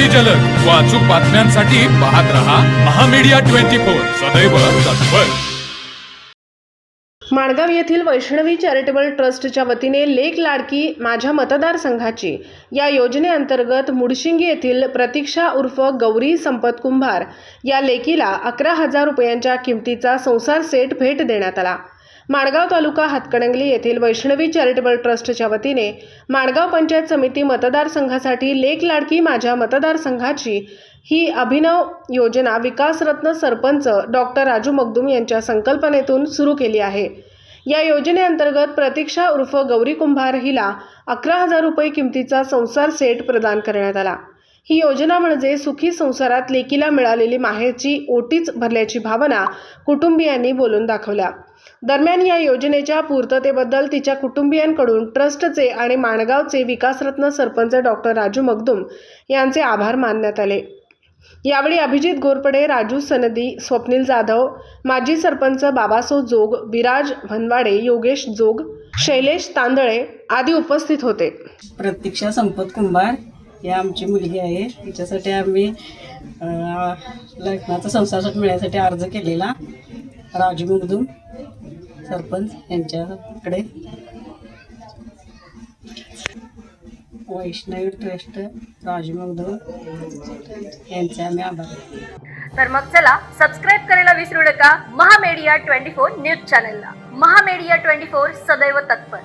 अगदी जलद. व अचूक बातम्यांसाठी पाहत रहा महामीडिया ट्वेंटी फोर. सदैव तत्पर. माणगाव येथील वैष्णवी चॅरिटेबल ट्रस्टच्या वतीने लेक लाडकी माझ्या मतदारसंघाची या योजनेअंतर्गत मुडशिंगी येथील प्रतीक्षा उर्फ गौरी संपत कुंभार या लेकीला अकरा हजार रुपयांच्या किमतीचा संसार सेट भेट देण्यात आला. माणगाव तालुका हातकणंगली येथील वैष्णवी चॅरिटेबल ट्रस्टच्या वतीने माणगाव पंचायत समिती मतदारसंघासाठी लेक लाडकी माझ्या मतदारसंघाची ही अभिनव योजना विकासरत्न सरपंच डॉक्टर राजू मगदूम यांच्या संकल्पनेतून सुरू केली आहे. या योजनेअंतर्गत प्रतीक्षा उर्फ गौरी कुंभार हिला अकरा हजार रुपये किमतीचा संसार सेट प्रदान करण्यात आला. ही योजना म्हणजे सुखी संसारात लेकीला मिळालेली माहेरची ओटीच भरल्याची भावना कुटुंबियांनी बोलून दाखवल्या. दरम्यान या योजनेच्या पूर्ततेबद्दल तिच्या कुटुंबियांकडून ट्रस्टचे आणि माणगावचे विकासरत्न सरपंच डॉक्टर राजू मगदुम यांचे आभार मानण्यात आले. यावेळी अभिजित गोरपडे राजू सनदी स्वप्नील जाधव माजी सरपंच बाबासो जोग विराज भनवाडे योगेश जोग शैलेश तांदळे आदी उपस्थित होते. प्रतीक्षा संपत कुंभार ही आमची मुलगी आहे. तिच्यासाठी आम्ही लग्नाचा संसार मिळण्यासाठी अर्ज केलेला. राजू मुगदूम सरपंच यांच्याकडे. वैष्णवी ट्रस्ट राजू यांचे आम्ही आभार. तर मग चला सबस्क्राईब करायला विसरू नका. महामेडिया ट्वेंटी फोर न्यूज चॅनलला. महामेडिया ट्वेंटी फोर सदैव तत्पर.